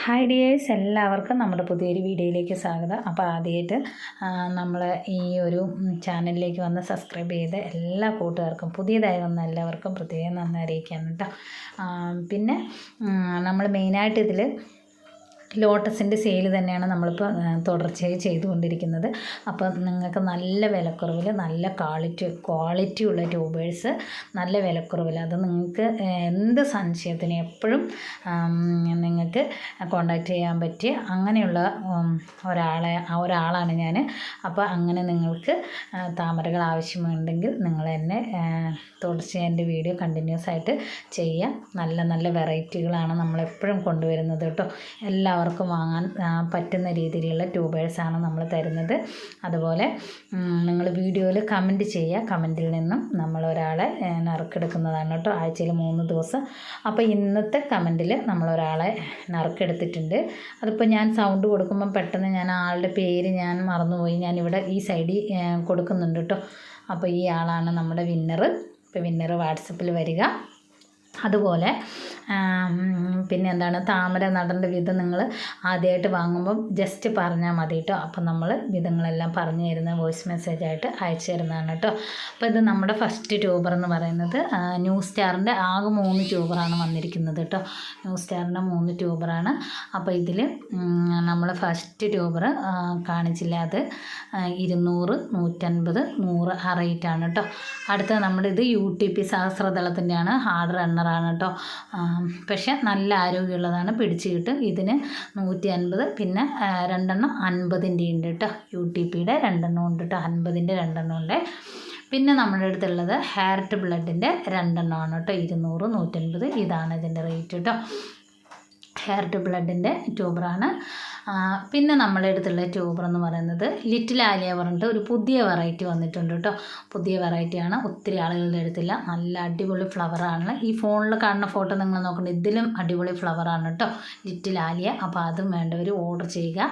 Hi dears എല്ലാവർക്കും നമ്മുടെ പുതിയൊരു വീഡിയോയിലേക്ക് സ്വാഗതം. അപ്പോൾ ആദ്യമായിട്ട് നമ്മൾ ഈ ഒരു ചാനലിലേക്ക് വന്ന് സബ്സ്ക്രൈബ് ചെയ്ത എല്ലാ കൂട്ടുകാർക്കും പുതിയതായി വന്ന എല്ലാവർക്കും പ്രത്യേകം നന്ദി അറിയിക്കാൻ കേട്ടോ. പിന്നെ നമ്മൾ മെയിനായിട്ട് ഇതിൽ ലോട്ടസിന്റെ സെയിൽ തന്നെയാണ് നമ്മളിപ്പോൾ തുടർച്ചയായി ചെയ്തുകൊണ്ടിരിക്കുന്നത്. അപ്പോൾ നിങ്ങൾക്ക് നല്ല വിലക്കുറവിൽ നല്ല ക്വാളിറ്റി ക്വാളിറ്റി ഉള്ള ട്യൂബേഴ്സ് നല്ല വിലക്കുറവിൽ അത് നിങ്ങൾക്ക് എന്ത് സംശയത്തിന് എപ്പോഴും നിങ്ങൾക്ക് കോണ്ടാക്ട് ചെയ്യാൻ പറ്റിയ അങ്ങനെയുള്ള ഒരാളെ ഒരാളാണ് ഞാൻ. അപ്പോൾ അങ്ങനെ നിങ്ങൾക്ക് താമരകൾ ആവശ്യമുണ്ടെങ്കിൽ നിങ്ങൾ എന്നെ തുടർച്ചയായി എന്റെ വീഡിയോ കണ്ടിന്യൂസ് ആയിട്ട് ചെയ്യാം. നല്ല നല്ല വെറൈറ്റികളാണ് നമ്മളെപ്പോഴും കൊണ്ടുവരുന്നത് കേട്ടോ. എല്ലാവർക്കും എല്ലാവർക്കും വാങ്ങാൻ പറ്റുന്ന രീതിയിലുള്ള ട്യൂബേഴ്സാണ് നമ്മൾ തരുന്നത്. അതുപോലെ നിങ്ങൾ വീഡിയോയിൽ കമന്റ് ചെയ്യുക. കമന്റിൽ നിന്നും നമ്മൾ ഒരാളെ നറുക്കെടുക്കുന്നതാണ് കേട്ടോ. ആഴ്ചയിൽ മൂന്ന് ദിവസം. അപ്പോൾ ഇന്നത്തെ കമന്റിൽ നമ്മളൊരാളെ നറുക്കെടുത്തിട്ടുണ്ട്. അതിപ്പോൾ ഞാൻ സൗണ്ട് കൊടുക്കുമ്പം പെട്ടെന്ന് ഞാൻ ആളുടെ പേര് ഞാൻ മറന്നുപോയി. ഞാനിവിടെ ഈ സൈഡിൽ കൊടുക്കുന്നുണ്ട് കേട്ടോ. അപ്പോൾ ഈ ആളാണ് നമ്മുടെ വിന്നർ ഇപ്പോൾ വിന്നർ വാട്സപ്പിൽ വരിക. അതുപോലെ പിന്നെ എന്താണ് താമര നടേണ്ട വിധം നിങ്ങൾ ആദ്യമായിട്ട് വാങ്ങുമ്പം ജസ്റ്റ് പറഞ്ഞാൽ മതി കേട്ടോ അപ്പം നമ്മൾ വിധങ്ങളെല്ലാം പറഞ്ഞു തരുന്ന വോയിസ് മെസ്സേജായിട്ട് അയച്ചു തരുന്നതാണ് കേട്ടോ അപ്പോൾ ഇത് നമ്മുടെ ഫസ്റ്റ് ട്യൂബർ എന്ന് പറയുന്നത് ന്യൂ സ്റ്റാറിന്റെ ആകെ മൂന്ന് ട്യൂബറാണ് വന്നിരിക്കുന്നത് കേട്ടോ ന്യൂ സ്റ്റാറിന്റെ മൂന്ന് ട്യൂബറാണ് അപ്പോൾ ഇതിൽ നമ്മൾ ഫസ്റ്റ് ട്യൂബർ കാണിച്ചില്ല അത് ഇരുന്നൂറ് നൂറ്റൻപത് നൂറ് ആ കേട്ടോ അടുത്ത നമ്മുടെ ഇത് യു ടി പി സഹസ്രതലത്തിന്റെയാണ് ഹാർഡ് റണ്ണറാണ് കേട്ടോ. പക്ഷേ നല്ല ആരോഗ്യമുള്ളതാണ്. പിടിച്ച് കിട്ടും ഇതിന് നൂറ്റി അൻപത് പിന്നെ രണ്ടെണ്ണം അൻപതിന്റെ ഉണ്ട് കേട്ടോ. യു ടി പിയുടെ രണ്ടെണ്ണം ഉണ്ട് കേട്ടോ. അൻപതിന്റെ രണ്ടെണ്ണം ഉണ്ട്. പിന്നെ നമ്മുടെ അടുത്തുള്ളത് ഹാർട്ട് ബ്ലഡിന്റെ രണ്ടെണ്ണമാണ് കേട്ടോ. ഇരുന്നൂറ് നൂറ്റൻപത് ഇതാണ് ഇതിന്റെ റേറ്റ് കേട്ടോ. ഹെയർട്ട് ബ്ലഡിന്റെ ട്യൂബറാണ്. പിന്നെ നമ്മുടെ അടുത്തുള്ള ട്യൂബർ എന്ന് പറയുന്നത് ലിറ്റിൽ ആലിയ പറഞ്ഞിട്ട് ഒരു പുതിയ വെറൈറ്റി വന്നിട്ടുണ്ട് കേട്ടോ. പുതിയ വെറൈറ്റിയാണ് ഒത്തിരി ആളുകളുടെ അടുത്തില്ല. നല്ല അടിപൊളി ഫ്ലവറാണ് ഈ ഫോണിൽ കാണുന്ന ഫോട്ടോ നിങ്ങൾ നോക്കണം ഇതിലും അടിപൊളി ഫ്ലവറാണ് കേട്ടോ. ലിറ്റിൽ ആലിയ. അപ്പോൾ അതും വേണ്ടവർ ഓർഡർ ചെയ്യുക.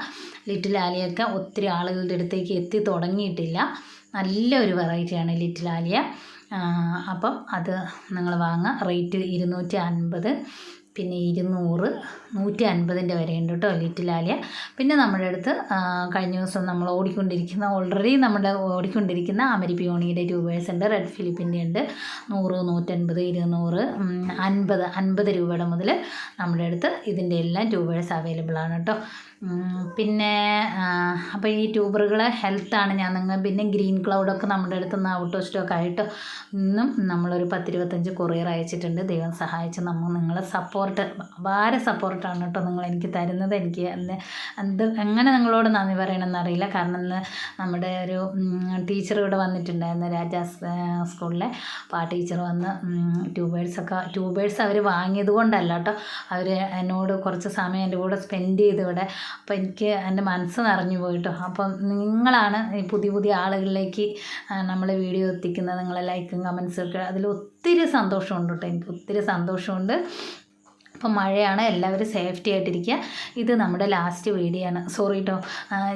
ലിറ്റിൽ ആലിയൊക്കെ ഒത്തിരി ആളുകളുടെ അടുത്തേക്ക് എത്തി തുടങ്ങിയിട്ടില്ല. നല്ല ഒരു വെറൈറ്റിയാണ് ലിറ്റിൽ ആലിയ. അപ്പം അത് നിങ്ങൾ വാങ്ങുക. റേറ്റ് ഇരുന്നൂറ്റി അൻപത്. പിന്നെ ഇരുന്നൂറ് നൂറ്റി അൻപതിന്റെ വരെയുണ്ട് കേട്ടോ ലിറ്റിലാലിയ പിന്നെ നമ്മുടെ അടുത്ത് കഴിഞ്ഞ ദിവസം നമ്മൾ ഓടിക്കൊണ്ടിരിക്കുന്ന ഓൾറെഡി നമ്മുടെ ഓടിക്കൊണ്ടിരിക്കുന്ന അമരി പിയോണിയുടെ രൂപേഴ്സ് ഉണ്ട് റെഡ് ഫിലിപ്പിന്റെ ഉണ്ട്. നൂറ് നൂറ്റൻപത് ഇരുന്നൂറ് അൻപത് അൻപത് രൂപയുടെ മുതൽ നമ്മുടെ അടുത്ത് ഇതിന്റെ എല്ലാം രൂപേഴ്സ് അവൈലബിൾ ആണ് കേട്ടോ. പിന്നെ അപ്പോൾ ഈ ട്യൂബറുകളെ ഹെൽത്താണ് ഞാൻ നിങ്ങൾ പിന്നെ ഗ്രീൻ ക്ലൗഡൊക്കെ നമ്മുടെ അടുത്ത് നിന്ന് ഔട്ട് ഓഫ് സ്റ്റോക്ക് ആയിട്ട് ഇന്നും നമ്മളൊരു പത്തിരുപത്തഞ്ച് കൊറിയർ അയച്ചിട്ടുണ്ട്. ദൈവം സഹായിച്ച് നമ്മൾ നിങ്ങളെ സപ്പോർട്ട് അപാര സപ്പോർട്ടാണ് കേട്ടോ നിങ്ങൾ എനിക്ക് തരുന്നത്. എനിക്ക് എന്ത് എങ്ങനെ നിങ്ങളോട് നന്ദി പറയണമെന്ന് അറിയില്ല. കാരണം ഇന്ന് നമ്മുടെ ഒരു ടീച്ചർ ഇവിടെ വന്നിട്ടുണ്ടായിരുന്നു രാജാസ് സ്കൂളിലെ ആ ടീച്ചർ വന്ന് ട്യൂബേഴ്സൊക്കെ ട്യൂബേഴ്സ് അവർ വാങ്ങിയത് കൊണ്ടല്ല കേട്ടോ അവർ എന്നോട് കുറച്ച് സമയം എന്റെ കൂടെ സ്പെൻഡ് ചെയ്ത് ഇവിടെ അപ്പോൾ എനിക്ക് എന്റെ മനസ്സ് നിറഞ്ഞു പോയിട്ടോ. അപ്പം നിങ്ങളാണ് ഈ പുതിയ പുതിയ ആളുകളിലേക്ക് നമ്മളെ വീഡിയോ എത്തിക്കുന്നത്. നിങ്ങളെ ലൈക്കും കമൻസും ഒക്കെ. അതിൽ ഒത്തിരി സന്തോഷമുണ്ട് കേട്ടോ. എനിക്ക് ഒത്തിരി സന്തോഷമുണ്ട്. ഇപ്പം മഴയാണ് എല്ലാവരും സേഫ്റ്റി ആയിട്ടിരിക്കുക ഇത് നമ്മുടെ ലാസ്റ്റ് വീഡിയോ ആണ്. സോറി കേട്ടോ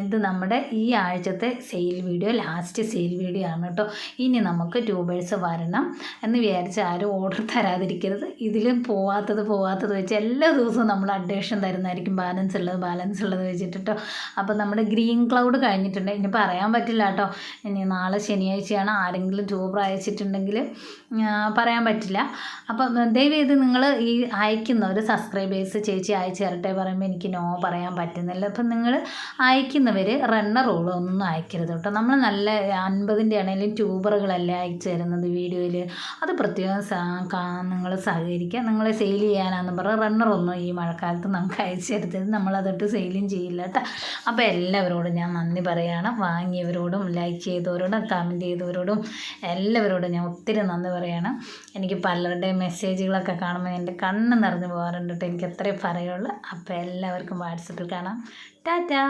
ഇത് നമ്മുടെ ഈ ആഴ്ചത്തെ sale video last sale video ആണ് കേട്ടോ ഇനി നമുക്ക് ട്യൂബേഴ്സ് വരണം എന്ന് വിചാരിച്ച് ആരും ഓർഡർ തരാതിരിക്കരുത്. ഇതിലും പോവാത്തത് പോവാത്തത് വെച്ച് എല്ലാ ദിവസവും നമ്മൾ അപ്ഡേഷൻ തരുന്നതായിരിക്കും. ബാലൻസ് ഉള്ളത് ബാലൻസ് ഉള്ളത് വെച്ചിട്ട് കേട്ടോ അപ്പം നമ്മുടെ ഗ്രീൻ ക്ലൗഡ് കഴിഞ്ഞിട്ടുണ്ട്. ഇനി പറയാൻ പറ്റില്ല കേട്ടോ ഇനി നാളെ ശനിയാഴ്ചയാണ്. ആരെങ്കിലും ട്യൂബർ അയച്ചിട്ടുണ്ടെങ്കിൽ പറയാൻ പറ്റില്ല. അപ്പം ദയവ് ചെയ്ത് നിങ്ങൾ ഈ അയക്കുന്ന ഒരു സബ്സ്ക്രൈബേഴ്സ് ചേച്ചി അയച്ചു തരട്ടെ പറയുമ്പോൾ എനിക്ക് നോ പറയാൻ പറ്റുന്നില്ല. അപ്പം നിങ്ങൾ അയക്കുന്നവർ റണ്ണർ ഒന്നും അയക്കരുത് കേട്ടോ. നമ്മൾ നല്ല അൻപതിന്റെ ആണെങ്കിലും ട്യൂബറുകളല്ലേ അയച്ചു തരുന്നത് വീഡിയോയിൽ അത് പ്രത്യേകം നിങ്ങൾ സഹകരിക്കുക നിങ്ങളെ സെയിൽ ചെയ്യാനാന്ന് പറഞ്ഞാൽ റണ്ണറൊന്നും ഈ മഴക്കാലത്ത് നമുക്ക് അയച്ചു തരുത്തത് നമ്മളതൊട്ട് സെയിലും ചെയ്യില്ല കേട്ടോ. അപ്പോൾ എല്ലാവരോടും ഞാൻ നന്ദി പറയുകയാണ് വാങ്ങിയവരോടും ലൈക്ക് ചെയ്തവരോടും കമന്റ് ചെയ്തവരോടും എല്ലാവരോടും ഞാൻ ഒത്തിരി നന്ദി പറയുകയാണ് എനിക്ക് പലരുടെ മെസ്സേജുകളൊക്കെ കാണുമ്പോൾ എന്റെ കണ്ണ് നിറഞ്ഞു പോകാറുണ്ട് കേട്ടോ. എനിക്ക് അത്രേ പറയുള്ളൂ. അപ്പോൾ എല്ലാവർക്കും വാട്സപ്പിൽ കാണാം. ടാറ്റാ!